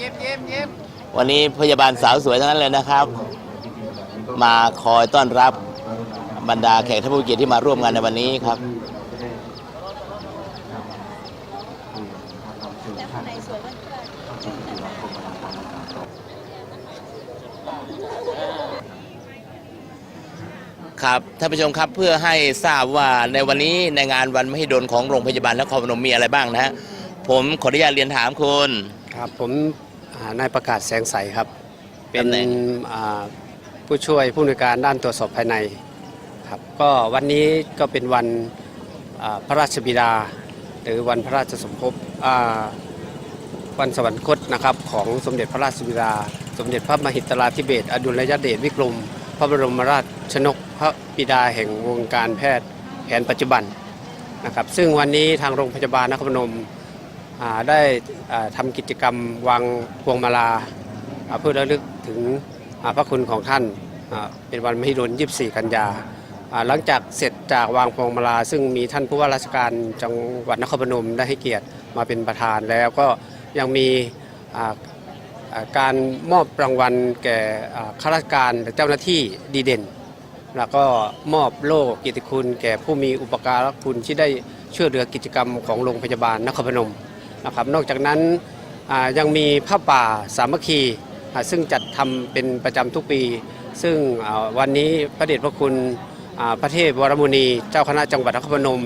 ยิ้มยิ้มยิ้มวันนี้พยาบาลสาวสวยทั้งนั้นเลยนะครับ มาคอยต้อนรับบรรดาแขกท่านผู้เกียรติที่มาร่วมงานในวันนี้ครับครับท่านผู้ชมครับเพื่อให้ทราบว่าในวันนี้ในงานวันมหิดลของโรงพยาบาลนครพนมมีอะไรบ้างนะฮะผมขออนุญาตเรียนถามคุณ ครับผมอ่า นายประกาศแสงใสครับ เป็นตำแหน่ง อ่าผู้ช่วยผู้อำนวยการด้านตรวจสอบภายในครับก็วันนี้ก็เป็นวันอ่าพระราชบิดา หรือวันพระราชสมภพอ่าวันสวรรคตนะครับของสมเด็จพระราชบิดา สมเด็จพระมหิตลาธิเบศรอดุลยเดชวิกรม พระบรมราชชนกพระบิดาแห่งวงการแพทย์แผนปัจจุบัน นะครับซึ่งวันนี้ทางโรงพยาบาลนครพนมอ่า ได้อ่าทำกิจกรรมวางพวงมาลาเพื่อระลึกถึงพระคุณของท่านเป็นวันมหิดล 24 กันยา หลังจากเสร็จจากวางพวงมาลา ซึ่งมีท่านผู้ว่าราชการจังหวัดนครพนมได้ให้เกียรติมาเป็นประธานแล้วก็ยังมีการมอบรางวัลแก่ข้าราชการและเจ้าหน้าที่ดีเด่น แล้วก็มอบโล่เกียรติคุณ แก่ผู้มีอุปการะคุณที่ได้ช่วยเหลือกิจกรรมของโรงพยาบาลนครพนม นะครับ นอกจากนั้นยังมีผ้าป่าสามัคคีซึ่งจัดทำเป็นประจำทุกปี ซึ่งวันนี้พระเดชพระคุณพระเทพวรมุนีเจ้าคณะจังหวัดนครพนม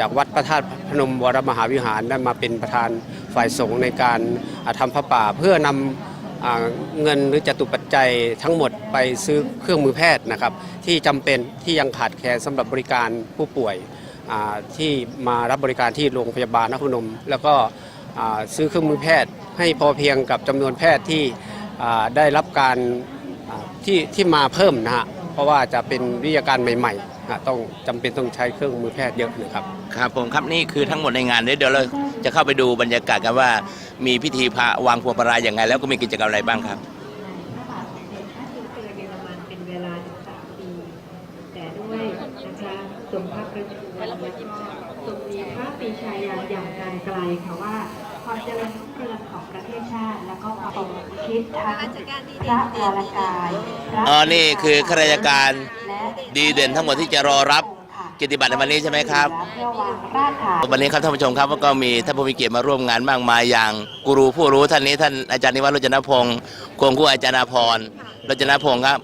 จากวัดพระธาตุพนมวรมหาวิหารได้มาเป็นประธานฝ่ายสงฆ์ในการอ่าทำผ้าป่าเพื่อนำอ่าเงินหรือจตุปัจจัยทั้งหมดไปซื้อเครื่องมือแพทย์นะครับ ที่จำเป็นที่ยังขาดแคลนสำหรับบริการผู้ป่วย ที่มารับบริการที่โรงพยาบาลนครพนม แล้วก็ซื้อเครื่องมือแพทย์ ให้พอเพียงกับจำนวนแพทย์ที่ได้รับการที่ที่มาเพิ่มนะฮะเพราะว่าจะเป็นวิทยาการใหม่ๆต้องจำเป็นต้องใช้เครื่องมือแพทย์เยอะนะครับครับผมครับนี่คือทั้งหมดในงานเดี๋ยวเราจะเข้าไปดูบรรยากาศกันว่า มีพิธีพระวางพวงประลาอย่างไงแล้วก็มีกิจกรรมอะไรบ้างครับาทสมเด็จพระจุลเกล้าเยอรมันเป็นเวลาถึงสามปี แต่ด้วยนะคะทรงพระประชวรแล้วก็ทรงมี พระปรีชาญาณอย่างการไกลค่ะว่า ความเจริญรุ่งเรืองของประเทศชาติ แล้วก็ความคิดทั้งพระวรกายพระอ๋อนี่คือข้าราชการและดีเด่นทั้งหมดที่จะรอรับเกียรติบัตรในวันนี้ใช่ไหมครับเพื่อวางรากฐานวันนี้ครับท่านผู้ชมครับก็มีท่านผู้มีเกียรติมาร่วมงานมากมายอย่างกูรูผู้รู้ท่านนี้ท่านอาจารย์นิวัฒน์รจนพงศ์ควงคู่อาจารย์อาพรรจนพงศ์ครับ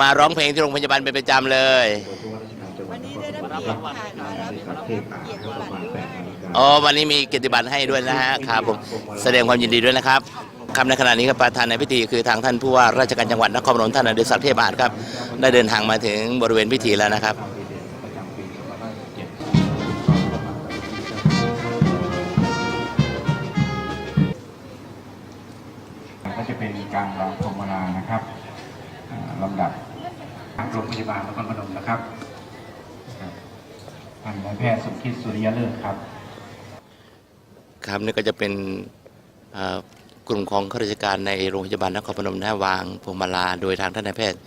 มาร้องเพลงที่โรงพยาบาลเป็นประจำเลย วันนี้ได้รับเกียรติค่ะ อ๋อวันนี้มีเกียรติบัตรให้ด้วยนะฮะครับผมแสดงความยินดีด้วยนะครับครับในขณะนี้ครับประธานในพิธีคือทางท่านผู้ว่าราชการจังหวัดนครพนมท่านอดิศักดิ์เทพอาจครับได้เดินทางมาถึงบริเวณพิธีแล้วนะครับก็จะเป็นการวางพวงมาลานะครับลำดับโรงพยาบาลนครพนมนะครับครับท่านนายแพทย์สมคิดสุริยเลิศครับ ครับนี่ก็จะเป็นกลุ่มของข้าราชการในโรงพยาบาลนครพนมนะวางพวงมาลา โดยทางท่านนายแพทย์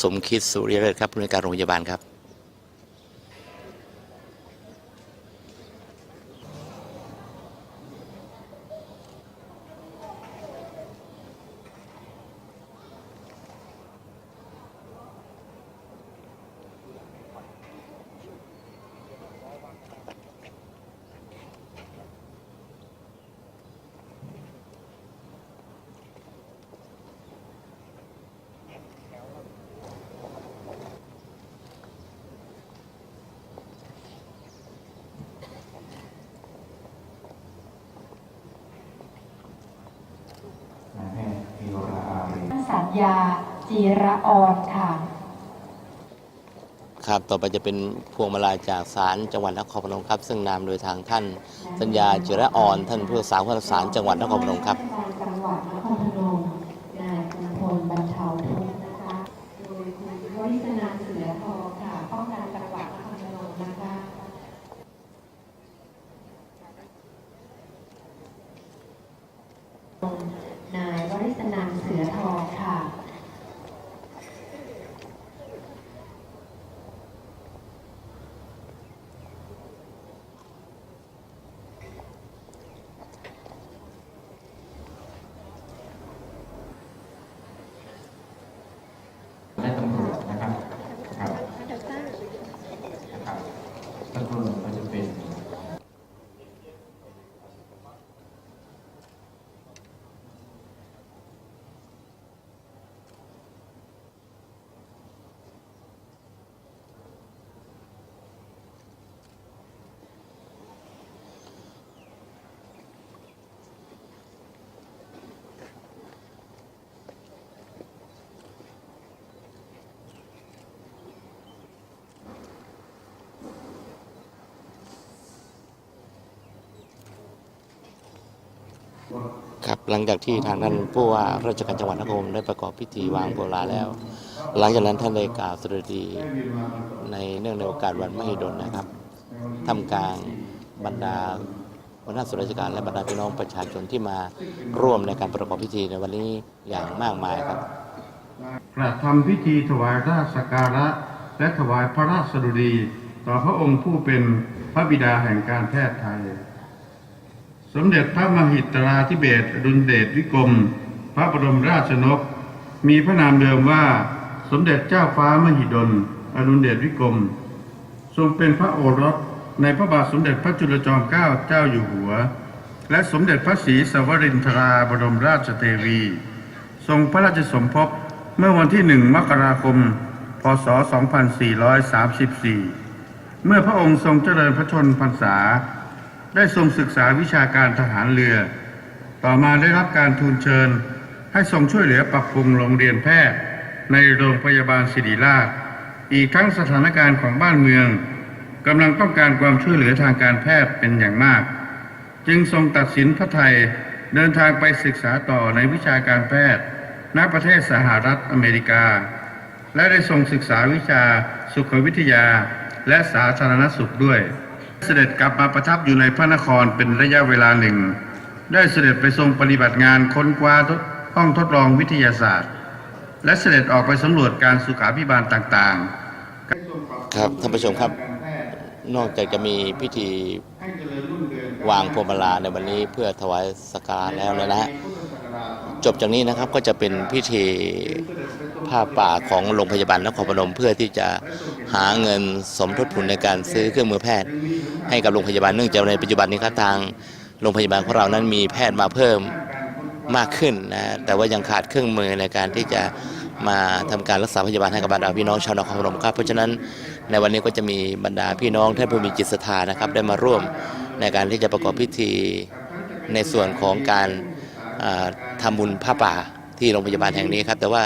สมคิดสุริยเลิศครับผู้ในการโรงพยาบาลครับ นายแพทย์ธีราอารี สั ญญาจีระออนค่ะ ครับต่อไปจะเป็นพวงมาลาจากศาลจังหวัดนครพนมครับ ซึ่งนำโดยทางท่านสัญญาจิระอ่อนท่านผู้รักษาผู้ศาลจังหวัดนครพนมครับจังหวัดนครพนมนายกำพลบรรเทาทุกข์นะคะโดยคุณวริศนาเสือทองค่ะป้องกันจังหวัดนครพนมนะคะ นายวริศนันเสือทองค่ะ ครับหลังจากที่ทางท่านผู้ว่าราชการจังหวัดนครพนมได้ประกอบพิธีวางโบราแล้ว หลังจากนั้นท่านได้กล่าวสดุดีในเนื่องในโอกาสวันมหิดลนะครับทำกลางบรรดาหัวหน้าส่วนราชการและบรรดาพี่น้องประชาชนที่มาร่วมในการประกอบพิธีในวันนี้อย่างมากมายครับกระทำพิธีถวายราชสักการะ และถวายพระราชสดุดี ต่อพระองค์ผู้เป็นพระบิดาแห่งการแพทย์ไทยส มเด็จพระมหิตราธิเบศรอดุลเดชวิกรม พระบรมราชนก มีพระนามเดิมว่า สมเด็จเจ้าฟ้ามหิดลอดุลเดชวิกรม ทรงเป็นพระโอรสในพระบาทสมเด็จพระจุลจอมเกล้าเจ้าอยู่หัว และสมเด็จพระศรีสวรินทราบรมราชเทวี ทรงพระราชสมภพเมื่อวันที่หนึ่งมกราคม พศ 2434 เมื่อพระองค์ทรงเจริญพระชนพรรษา ได้ทรงศึกษาวิชาการทหารเรือ ต่อมาได้รับการทูลเชิญ ให้ทรงช่วยเหลือปรับปรุงโรงเรียนแพทย์ ในโรงพยาบาลศิริราช อีกทั้งสถานการณ์ของบ้านเมืองกำลังต้องการความช่วยเหลือทางการแพทย์เป็นอย่างมาก จึงทรงตัดสินพระไทยเดินทางไปศึกษาต่อในวิชาการแพทย์ณประเทศสหรัฐอเมริกา และได้ทรงศึกษาวิชาสุขวิทยาและสาธารณสุขด้วย เสด็จกลับมาประทับอยู่ในพระนครเป็นระยะเวลาหนึ่ง ได้เสด็จไปทรงปฏิบัติงานค้นคว้าห้องทดลองวิทยาศาสตร์ และเสด็จออกไปสำรวจการสุขาพิบาลต่างๆ ครับท่านผู้ชมครับ นอกจากจะมีพิธีวางพวงมาลาในวันนี้เพื่อถวายสักการะแล้วนะฮะจบจากนี้นะครับก็จะเป็นพิธีผ้าป่าของโรงพยาบาลนครพนมเพื่อที่จะ หาเงินสมทบทุนในการซื้อเครื่องมือแพทย์ ให้กับโรงพยาบาลเนื่องจากในปัจจุบันนี้ครับทางโรงพยาบาลของเรานั้นมีแพทย์มาเพิ่มมากขึ้นนะแต่ว่ายังขาดเครื่องมือในการที่จะมาทำการรักษาพยาบาลให้กับบรรดาพี่น้องชาวนครพนมครับเพราะฉะนั้นในวันนี้ก็จะมีบรรดาพี่น้องท่านผู้มีจิตศรัทธานะครับได้มาร่วมในการที่จะประกอบพิธีในส่วนของการอ่าทำบุญผ้าป่า ที่โรงพยาบาลแห่งนี้ครับ แต่ว่า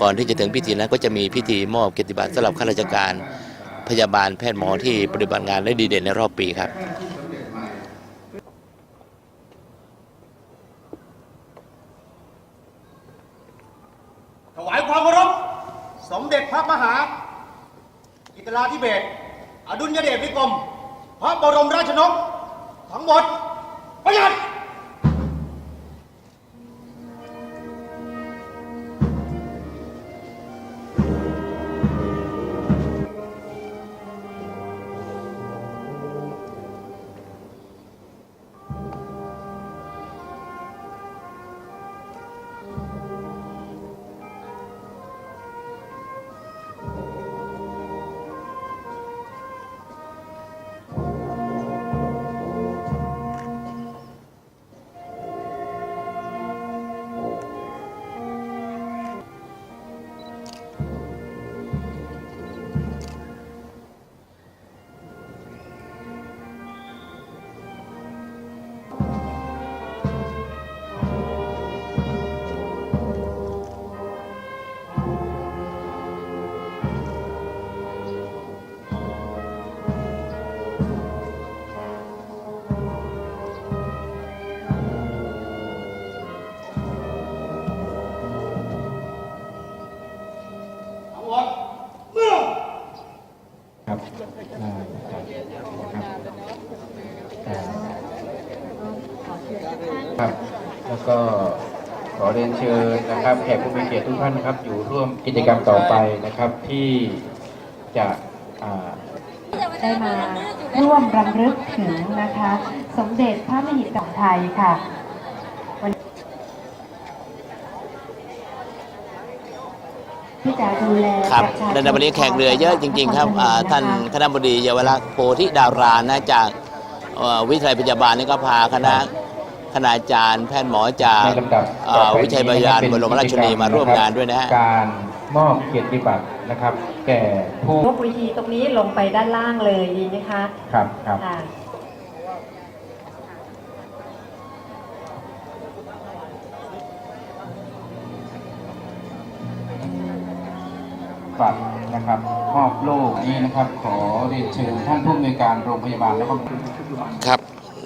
ก่อนที่จะถึงพิธีนั้นก็จะมีพิธีมอบเกียรติบัตรสำหรับข้าราชการพยาบาลแพทย์หมอที่ปฏิบัติงานได้ดีเด่นในรอบปีครับถวายความเคารพสมเด็จพระมหา อิตราธิเบศอดุลยเดชวิกรมพระบรมราชนกทั้งหมดประหยัด ครับ แล้วก็ขอเรียนเชิญนะครับแขกผู้มีเกียรติทุกท่านนะครับ อยู่ร่วมกิจกรรมต่อไปนะครับที่จะอ่าได้มาร่วมรำลึกถึงนะคะ สมเด็จพระมหิดลไทยค่ะที่จะดูแลครับประชาชในวันนี้แขกเรือเยอะจริง ๆ ครับอ่าท่านคณะบดีเยาวรักษ์โพธิดารานะจากเอ่อวิทยาลัยพยาบาลนี่ก็พาคณะ คณาจารย์แพทย์หมอจากในลำดับเอ่อวิชัยบาลานบรมราชชนนีมาร่วมงานด้วยนะฮะการมอบเกียรติบัตรนะครับ แก่ผู้ยกวิธีตรงนี้ลงไปด้านล่างเลยดีไหมคะ ครับครับค่ะบัตรนะครับมอบโล่นี้นะครับ ขอเรียนเชิญท่านผู้อำนวยการโรงพยาบาลแล้วก็ครับ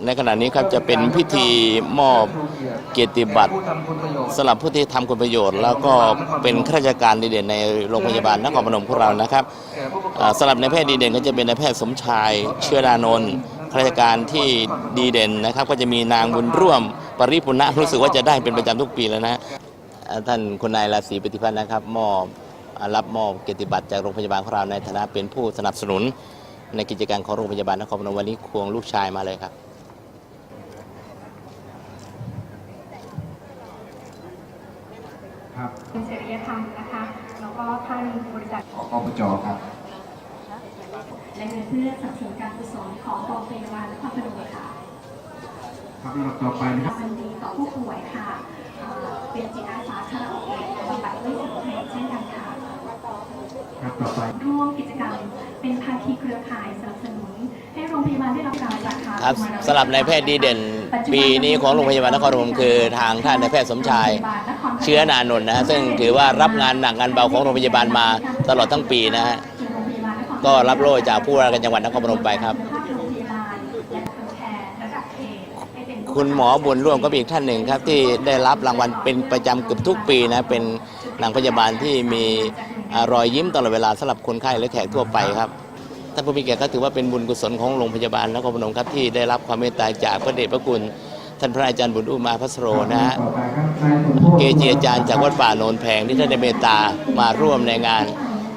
ในขณะนี้ครับจะเป็นพิธีมอบเกียรติบัตรสำหรับผู้ที่ทำคุณประโยชน์ แล้วก็เป็นข้าราชการดีเด่นในโรงพยาบาลนครพนมของเรานะครับสำหรับในแพทย์ดีเด่นก็จะเป็นนายแพทย์สมชายเชื้อรานนท์ข้าราชการที่ดีเด่นนะครับ ก็จะมีนางบุญร่วมปริปุณณะรู้สึกว่าจะได้เป็นประจำทุกปีแล้วนะท่านคุณนายราศีปฏิพัฒน์นะครับมอบรับมอบเกียรติบัตรจากโรงพยาบาลของเราในฐานะเป็นผู้สนับสนุนในกิจการของโรงพยาบาลนครพนมวันนี้ควงลูกชายมาเลยครับ คุณจริ ยธรรมนะคะ แล้วก็ท่านบริษัทของอบจครับ และเงินเพื่อสนับสนุนการกุศลของโรงพยาบาลนครพนมค่ะครับลำดับต่อไปนะครับมันดีต่อผู้ป่วยค่ะ เป็นจิตอาสาคาราโอเกะบำบัดด้วยสียงเพลงเช่นกันค่ะครับต่อไปร่วมกิจกรรมเป็นภาคีเครือข่ายสนับสนุนให้โรงพยาบาลได้รับการจัดหาครับสำหรับนายแพทย์ดีเด่น ปีนี้ของโรงพยาบาลนครพนมคือทางท่านนายแพทย์สมชาย เชื้อนานนท์นะฮะซึ่งถือว่ารับงานหนักงานเบาของโรงพยาบาลมาตลอดทั้งปีนะฮะก็รับโล่จากผู้ว่าราชการจังหวัดนครพนมไปครับ คุณหมอบุญร่วมก็เป็นอีกท่านหนึ่งครับที่ได้รับรางวัลเป็นประจำเกือบทุกปีนะเป็นนางพยาบาลที่มีอรอยยิ้มตลอดเวลาสำหรับคนไข้และแขกทั่วไปครับท่านผู้มีเกียรติก็ถือว่าเป็นบุญกุศลของโรงพยาบาลนครพนมครับที่ได้รับความเมตตาจากพระเดชพระคุณ ท่านพระอาจารย์บุญอุมาพัสโรนะฮะต่อไปครับนายสมโพธิเกจิอาจารย์จากวัดป่าโนนแพงที่ท่านได้เมตตามาร่วมในงาน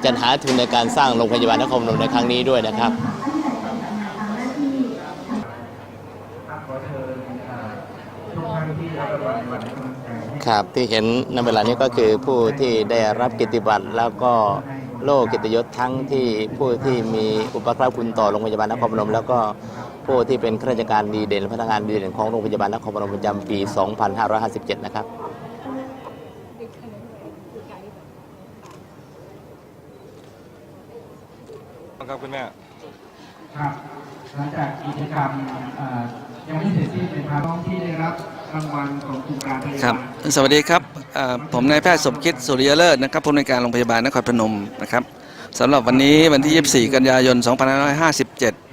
จัดหาทุนในการสร้างโรงพยาบาลนครพนมในครั้งนี้ด้วยนะครับครับขอเชิญอ่าทุกท่านที่รับรางวัลวันนี้กำลังใจให้ครับที่เห็นในเวลานี้ก็คือผู้ที่ได้รับเกิตติบัตรแล้วก็โล่เกิตยศทั้งที่ผู้ที่มีอุปการะคุณต่อโรงพยาบาลนครพนมแล้วก็ ผู้ที่เป็นข้าราชการดีเด่นพนักงานดีเด่นของโรงพยาบาลนครพนมประจำปี 2557 นะครับครับคุณแม่ครับหลังจากกิจกรรมอ่ายังไม่เสร็จสิ้นเป็นพาน้องที่ได้รับรางวัลของโครงการพยาครับบาลสวัสดีครับเอ่อผมนายแพทย์สมคิดสุริยเลิศนะครับผู้อำนวยการโรงพยาบาลนครพนมนะครับสำหรับวันนี้วันที่ 24 กันยายน 2557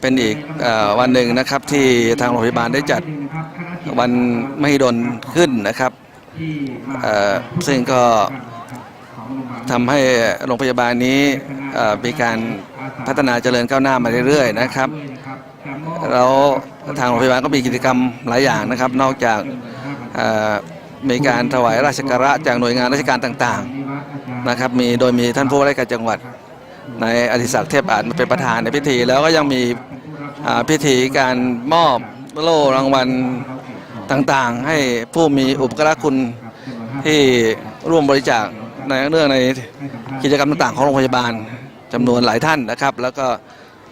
เป็นอีกอวันหนึ่งนะครับที่ทางโรงพยาบาลได้จัดวันไมหิดลขึ้นนะครับซึ่งก็ของโรงพยาบาลทำให้โรงพยาบาลนี้มีการพัฒนาเจริญก้าวหน้ามาเรื่อยๆนะครับด้วยนะครับการมอบแล้วทางโรงพยาบาลก็มีกิจกรรมหลายอย่างนะครับ นอกจากมีการถวายราชการะจากหน่วยงานราชการต่างๆนะครับมีโดยมีท่านผู้ว่าราชการจังหวัด ในอดิศักดิ์เทพอาจมาเป็นประธานในพิธี แล้วก็ยังมีพิธีการมอบโล่รางวัลต่างๆ ให้ผู้มีอุปการะคุณที่ร่วมบริจาคในเรื่องในกิจกรรมต่างๆ ของโรงพยาบาลจำนวนหลายท่านนะครับ แล้วก็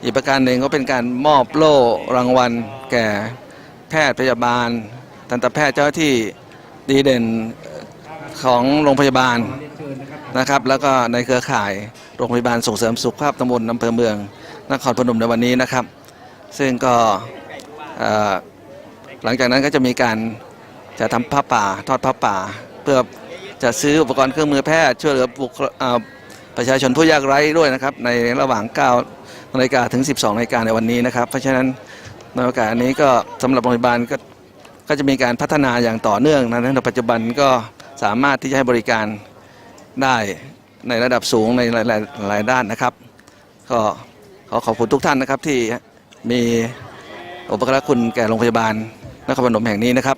อีกประการหนึ่งก็เป็นการมอบโล่รางวัล แก่แพทย์พยาบาล ทันตแพทย์เจ้าที่ดีเด่นของโรงพยาบาล นะครับ แล้วก็ในเครือข่ายโรงพยาบาลส่งเสริมสุขภาพตำบลอำเภอเมืองนครพนมในวันนี้นะครับ ซึ่งก็หลังจากนั้นก็จะมีการจะทำผ้าป่าทอดผ้าป่า เพื่อจะซื้ออุปกรณ์เครื่องมือแพทย์ช่วยเหลือบุคประชาชนผู้ยากไร้ด้วยนะครับในระหว่าง9นาฬิกาถึง 12นาฬิกาในวันนี้นะครับ เพราะฉะนั้นในโอกาสนี้ก็สำหรับโรงพยาบาลก็ก็จะมีการพัฒนาอย่างต่อเนื่องนะในปัจจุบันก็สามารถที่จะให้บริการ ได้ในระดับสูงในหลายหลายด้านนะครับ ก็ขอขอบคุณทุกท่านนะครับที่มีอุปการะคุณแก่โรงพยาบาลนครพนมแห่งนี้นะครับ